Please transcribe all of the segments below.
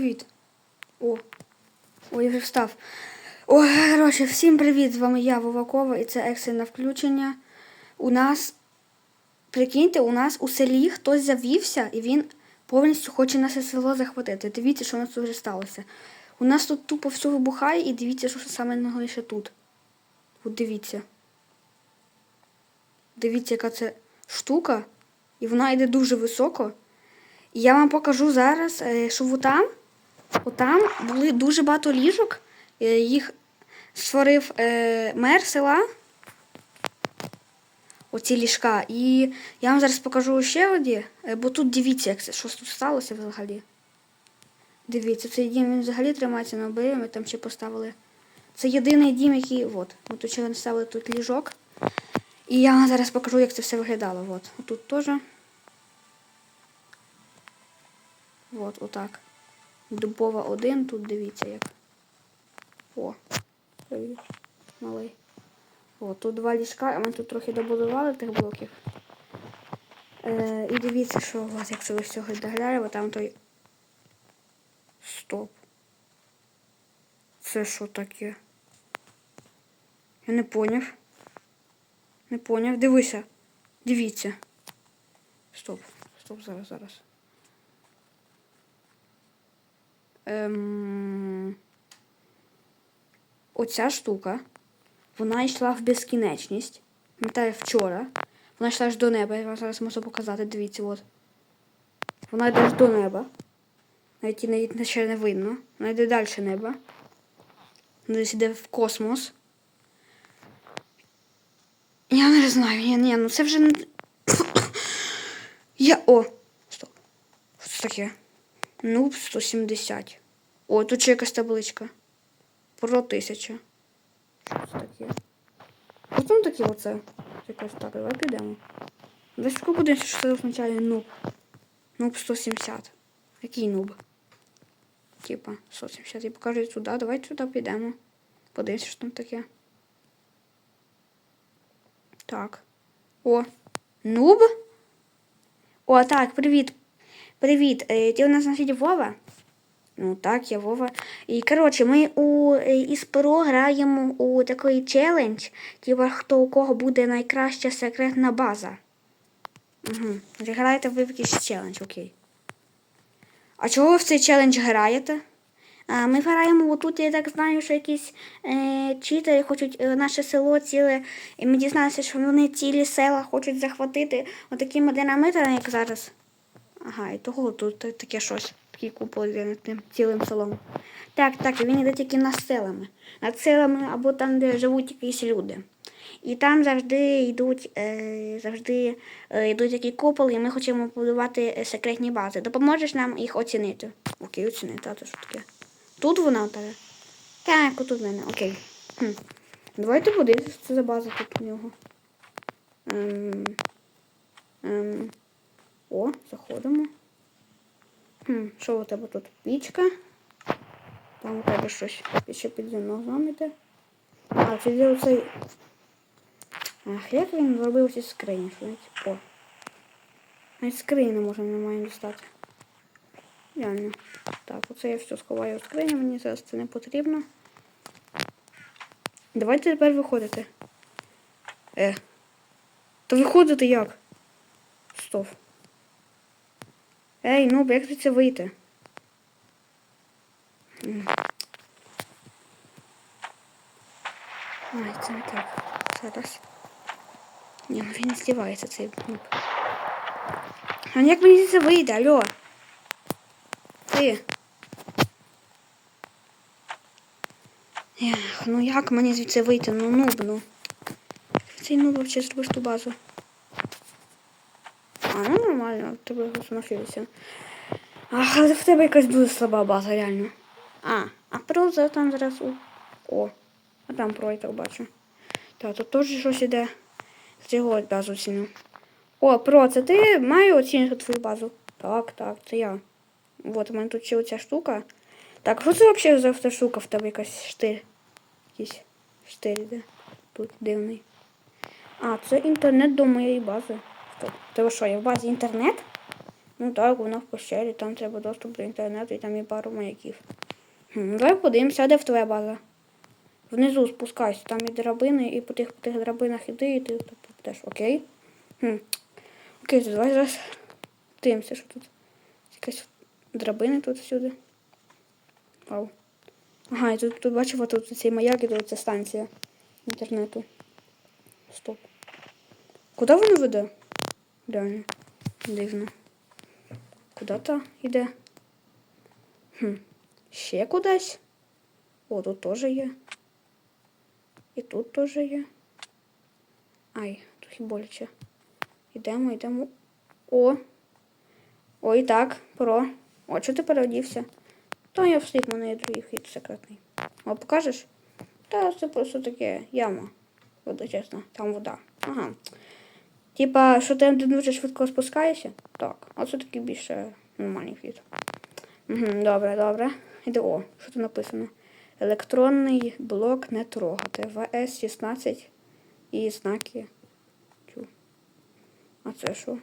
привіт. О. О, я вже встав. О, коротше, всім привіт! З вами я, Вовакова, і це екстрене включення. У нас, прикиньте, у нас у селі хтось завівся і він повністю хоче наше село захватити. Дивіться, що у нас тут вже сталося. У нас тут тупо все вибухає, і дивіться, що саме найголовніше тут. От дивіться. Дивіться, яка це штука. І вона йде дуже високо. І я вам покажу зараз, е, що отам, отам були дуже багато ліжок. Е, Їх створив е, мер села. Оці ліжка. І я вам зараз покажу ще одні, е, бо тут дивіться, як це, що тут сталося взагалі. Дивіться, цей дім він взагалі тримається на обриві, ми там ще поставили. Це єдиний дім, який. От, тут ще ставили тут ліжок. І я вам зараз покажу, як це все виглядало. От, тут теж. От, отак. Дубова один, тут дивіться як. О, привіт, малий. О, тут два ліжка, а ми тут трохи добудували тих блоків. Е, і дивіться, що от, як це ви всього доглядає, бо там той. Стоп. Це що таке? Я не поняв. Не поняв. Дивися. Дивіться. Стоп. Стоп, зараз, зараз. Ем... Оця штука, вона йшла в безкінечність. Пам'ятаю, вчора. Вона йшла аж до неба, я вам зараз можу показати, дивіться, от. Вона йде аж до неба. Навіть навіть ще не видно. Вона йде далі неба. Вона десь йде в космос. Я не знаю, ні, ні, ну це вже не. Я. О! Стоп. Що це таке? Нуб 170. О, тут ще якась табличка. Про 1000. Що це таке? Там таке оце. Якось так, давай підемо. Десь подивимося, що це означає нуб. Нуб 170. Який нуб? Типа 170. І покажуть сюди. Давай сюди підемо. Подивимося, що там таке. Так. О. Нуб? О, так, привіт. Привіт. Е, Ти у нас на світі Вова? Ну так, я Вова. І коротше, ми у е, із граємо у такий челендж, типа хто у кого буде найкраща секретна база. Угу. Граєте в якийсь челендж, окей. А чого ви в цей челендж граєте? А, Ми граємо отут, я так знаю, що якісь е, читери хочуть е, наше село ціле. І ми дізналися, що вони цілі села хочуть захватити отакими динамитами, як зараз. Ага, і того тут таке щось. Такий купол йде над тим цілим селом. Так, так, і він йде тільки над селами. Над селами або там, де живуть якісь люди. І там завжди йдуть, е, завжди е, йдуть такі куполи, і ми хочемо побудувати е, секретні бази. Допоможеш нам їх оцінити? Окей, оцінити, а то що таке? Тут вона тебе? Так, отут в мене, окей. Хм. Давайте подивимося, що це за база тут у нього. Ем, ем, о, заходимо. Хм, що у тебе тут? Пічка. Там у тебе щось ще під ногами йде. А, це де оцей. Ах, як він зробив ці скрині? Що навіть- О. Навіть скрині можна нормально дістати. Реально. Так, оце я все сховаю в скрині, мені зараз це не потрібно. Давайте тепер виходити. Е. То виходити як? Стоп. Ей, ну, як це вийти? Ай, це не так. Зараз. Ні, ну він здівається цей нуб. А як мені це вийде, алло? Ти. Ех, ну як мені звідси вийти? Ну нуб, ну. Цей нуб взагалі зробив ту базу. Нормально, в тебе самофілися. Ах, але в тебе якась дуже слаба база, реально. А, а про за- там зараз у. О, а там про бачу. Так, тут теж щось іде. З цього базу ціну. О, про, це ти маю оцінити твою базу? Так, так, це я. От у мене тут ще оця штука. Так, що це взагалі за ця штука в тебе якась штир? Якийсь штир іде. Тут дивний. А, це інтернет до моєї бази. Стоп. Тебе що, я в базі інтернет? Ну так, вона в пещері, там треба доступ до інтернету і там є пару маяків. Хм, давай подивимося, де в твоя база? Внизу спускайся, там є драбини, і по тих, по тих драбинах іди, і ти теж, окей? Хм. Окей, давай зараз дивимося, що тут. Якась драбини тут всюди. Вау. Ага, і тут, тут бачив, тут цей маяк і тут ця станція інтернету. Стоп. Куди воно веде? Реально. Дивно. Куди то йде? Хм. Ще кудись? О, тут теж є. І тут теж є. Ай, трохи боляче. Йдемо, йдемо. О! Ой, так, про. О, чого ти переодівся? То я встиг, мене є другий хід секретний. О, покажеш? Та це просто таке яма. Чесно, там вода. Ага. Типа, що ти дуже швидко спускаєшся? Так. А це такий більше нормальний хід. Угу, добре, добре. Іде о, що тут написано? Електронний блок не трогати. ВС-16 і знаки. Тю. А це що?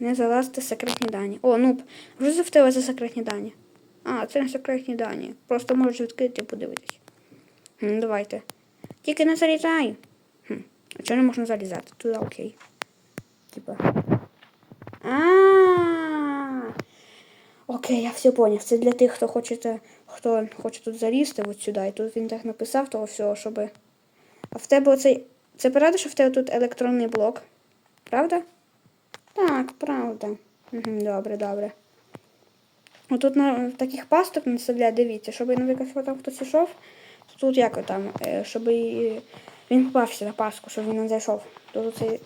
Не залазити секретні дані. О, ну, вже завтила за секретні дані. А, це не секретні дані. Просто можеш відкрити і подивитись. Давайте. Тільки не залізай. А чого не можна залізати? Туди окей. Типа. А. Окей, я все поняв. Це для тих, хто хоче, хто хоче тут залізти от сюди. І тут він так написав того всього, щоб. А в тебе оцей. Це правда, що в тебе тут електронний блок? Правда? Так, правда. Добре, добре. Отут на таких пасток наставляють, дивіться, щоб, наприклад, там хтось йшов, то тут як там, щоб і він попався на паску, щоб він не зайшов. Тут цей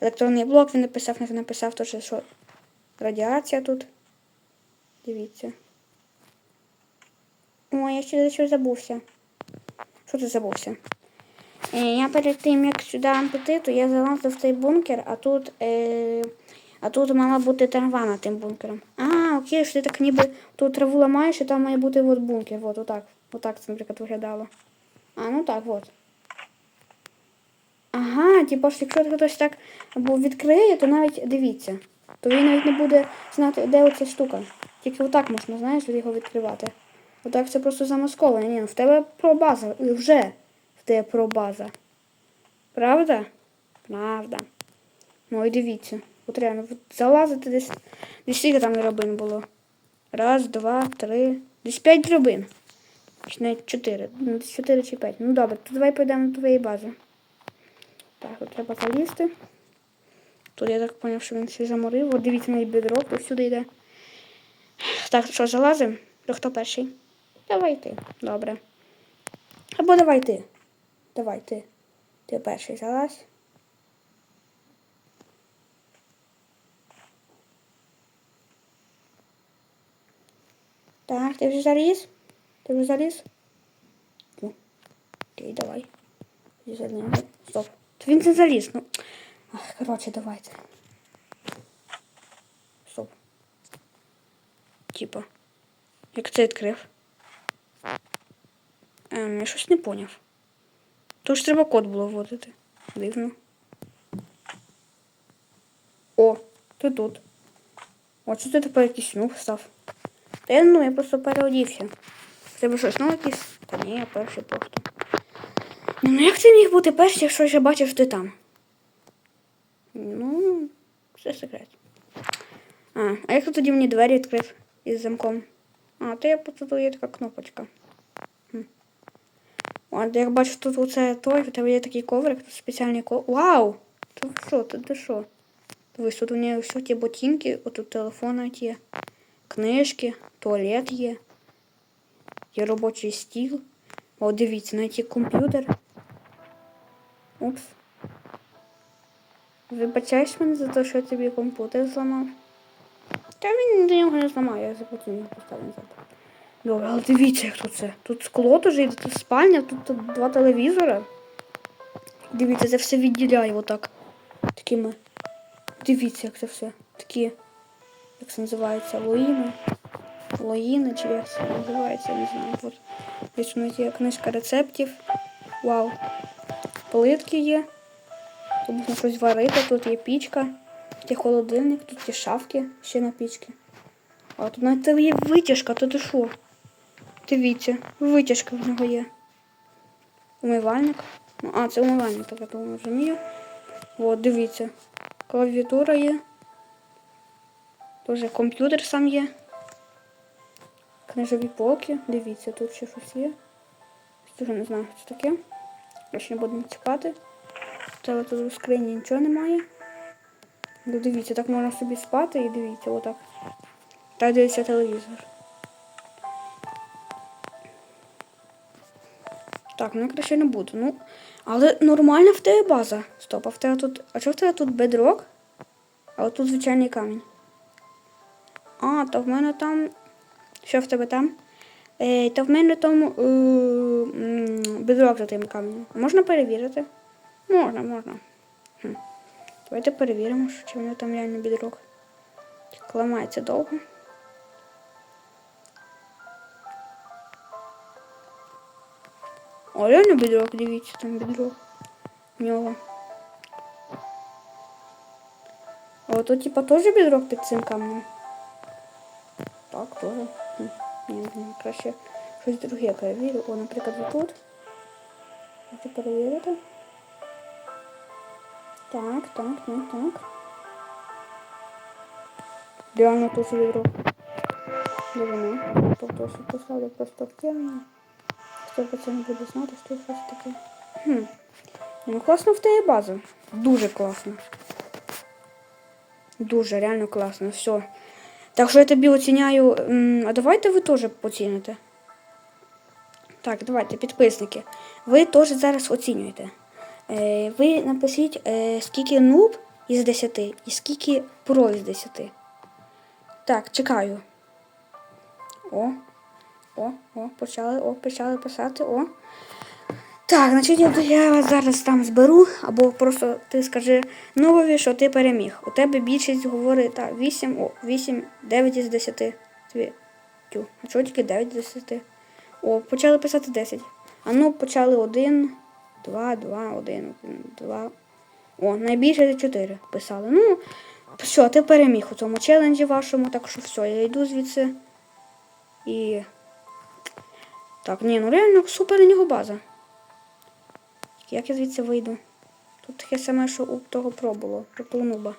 електронний блок він написав, написав теж, що радіація тут. Дивіться. Ой, я ще за щось забувся. Що ти забувся? Е, Я перед тим, як сюди піти, то я залазив в цей бункер, а тут, е, а тут мала бути трава над тим бункером. А, окей, що ти так ніби тут траву ламаєш, і там має бути от бункер. От, отак. Отак це, наприклад, виглядало. А, ну так, от. Ага, типу, що якщо хтось так або відкриє, то навіть дивіться. То він навіть не буде знати, де оця штука. Тільки отак можна, знаєш, його відкривати. Отак це просто замасковано. Ні, ну, в тебе пробаза. Вже в тебе пробаза. Правда? Правда. Ну і дивіться. От реально, залазити десь. Десь скільки там драбин було. Раз, два, три. Десь п'ять драбин. Чи навіть чотири. Ну, десь чотири чи п'ять. Ну добре, то давай підемо до твоєї бази. Так, от треба залізти. Тут я так зрозумів, що він всі заморив. От дивіться на бідро, то всюди йде. Так, що, залазимо? То хто перший? Давай ти. Добре. Або давай ти. Давай ти. Ти перший залазь. Так, ти вже заліз? Ти вже заліз? Ну, окей, давай. Зернемо. Стоп. Він не заліз. Ну. Коротше, давайте. Стоп. Типа. Як це відкрив? Ем, я щось не поняв. Тож треба код було вводити. Дивно. О, ти тут. О, що ти тепер якийсь нюх став? Та я ну, я просто переодівся. Треба щось, ну якийсь. Та ні, я перший просто. Ну, ну як ти міг бути перший, якщо я бачив, що ти там? Ну, це секрет. А, а як тоді мені двері відкрив із замком? А, то я тут є така кнопочка. Хм. О, як бачу, тут оце той, у тебе є такий коврик, тут спеціальний коврик. Вау! Тут що, тут де що? Дивись, тут у неї все ті ботинки, отут телефон є, книжки, туалет є. Є робочий стіл. О, дивіться, навіть є комп'ютер. Упс. Вибачаєш мене за те, що я тобі комп'ютер зламав. Та він до нього не зламав, я запитую його поставив назад. Добре, але дивіться, як тут це. Тут скло теж є, тут спальня, тут, два телевізори. Дивіться, це все відділяє отак. Такими. Дивіться, як це все. Такі, як це називається, лоїни. Лоїни, чи як це називається, не знаю. От. Ось у нас є книжка рецептів. Вау. Плитки є. Тут можна щось варити, тут є пічка. Тут є холодильник, тут є шафки ще на пічки. А тут навіть є витяжка, то ти що? Дивіться, витяжка в нього є. Умивальник. Ну, а, це умивальник, так я думаю, розумію. От, дивіться. Клавіатура є. Тоже комп'ютер сам є. Книжові полки. Дивіться, тут ще щось є. Дуже не знаю, що це таке. Більше не будемо чіпати. Та тут у скрині нічого немає. Ну, дивіться, так можна собі спати і дивіться, отак. Так дивиться телевізор. Так, ну я краще не буду. Ну, але нормальна в тебе база. Стоп, а в тебе тут. А чого в тебе тут бедрок? А от тут звичайний камінь. А, то в мене там. Що в тебе там? Е, то в мене там е, бедрок за тим каменем. Можна перевірити? Можна, можна. Хм. Давайте перевіримо, що чи в нього там реально бідрок. Ламається довго. О, реально бідрок, дивіться, там бідрок. В нього. О, тут типа теж бідрок під цим камнем. Так, теж. Ні, ні, краще щось друге перевірю. О, наприклад, тут. Хочу перевірити. Так, так, так, так. Реально тут відро. Де воно? Тобто, що поставлю просто темну. Хто про це не буде знати, що щось таке. Хм. Ну, класно в тебе база. Дуже класно. Дуже, реально класно. Все. Так що я тобі оціняю. А давайте ви теж оціните. Так, давайте, підписники. Ви теж зараз оцінюєте. Е, ви напишіть, е, скільки нуб із 10 і скільки про із 10. Так, чекаю. О, о, о, почали, о, почали писати, о. Так, значить, я, вас зараз там зберу, або просто ти скажи новові, що ти переміг. У тебе більшість говорить так, 8, о, 8, 9 із 10. Тві. Тю, а чого тільки 9 із 10? О, почали писати 10. А ну, почали 1, 2, 2, 1, 1, 2. О, найбільше 4 писали. Ну, все, ти переміг у цьому челенджі вашому, так що все, я йду звідси. І. Так, ні, ну реально супер у нього база. Як я звідси вийду? Тут таке саме, що у того про було, про.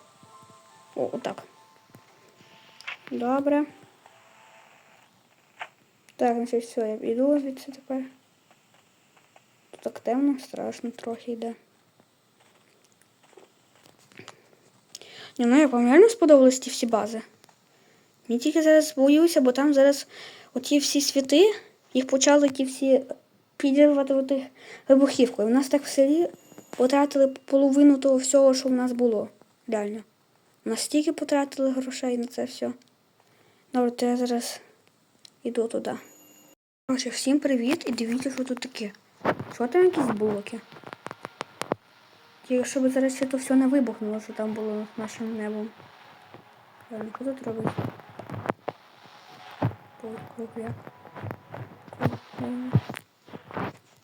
О, отак. Добре. Так, значить все, я йду звідси тепер. Тут так темно, страшно трохи йде. Ні, ну як вам реально сподобались ті всі бази? Мені тільки зараз боюся, бо там зараз оті всі світи, їх почали ті всі підірвати вибухівкою. У нас так в селі потратили половину того всього, що в нас було. Реально. У нас стільки потратили грошей на це все. Добре, то я зараз іду туди. Короче, всім привіт і дивіться, що тут таке. Що там якісь блоки? Тільки щоб зараз ще то все не вибухнуло, що там було нашим небом. Реально, що тут робить? Круг як?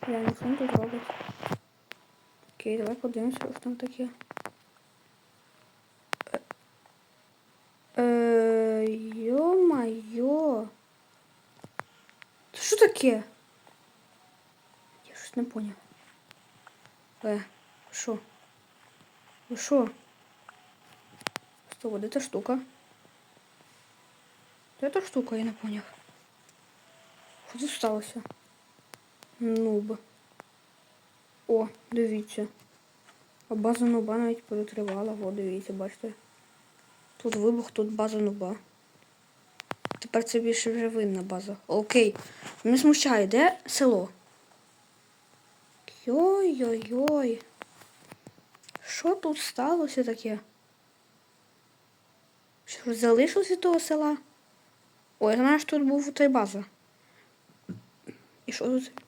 Реально, що він тут робить? Окей, давай подивимося, що там таке. Е, Йо-майо. Це що таке? Я щось не поняв. Е, що? Ви що? Стоп, де та штука? Де штука, я не поняв. Що тут сталося? Нуб. О, дивіться. А база нуба навіть перетривала. О, дивіться, бачите. Тут вибух, тут база нуба. Тепер це більше вже винна база. Окей. Мене смущає, де село? Йой-йой-йой. Що тут сталося таке? Що залишилось від того села? Ой, я знаю, що тут був той база. І що тут?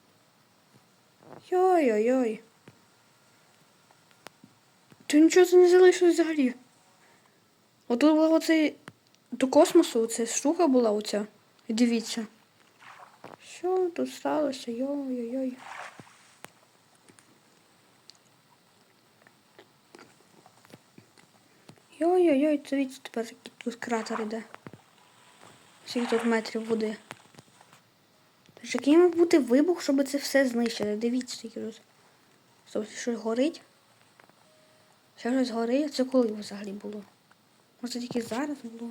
Йой-йой-йой. Ти нічого це не залишилось взагалі. Отут була оцей до космосу оця штука була оця. Дивіться. Що тут сталося? Йой-йой-йой. Йой-йой-йой, дивіться тепер тут кратер іде. Скільки тут метрів води. Який мав бути вибух, щоб це все знищити? Дивіться, скільки тут. Стоп, щось горить? Ще щось горить? Це коли взагалі було? Може тільки зараз було?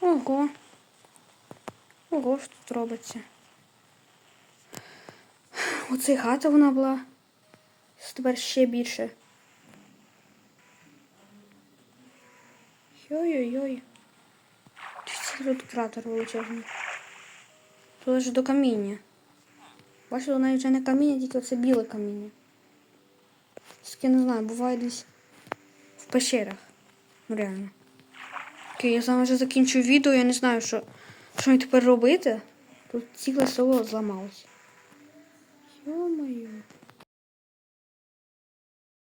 Ого. Ого, що тут робиться? Оце хата вона була. Тепер ще більше. Йой-йой-йой. Тут кратер величезний. Тут аж до каміння. Бачите, навіть вже не каміння, тільки оце біле каміння. Тільки не знаю, буває десь в пещерах. Ну реально. Окей, я саме вже закінчу відео, я не знаю, що, що мені тепер робити. Тут ціле село зламалось. Йо-моє.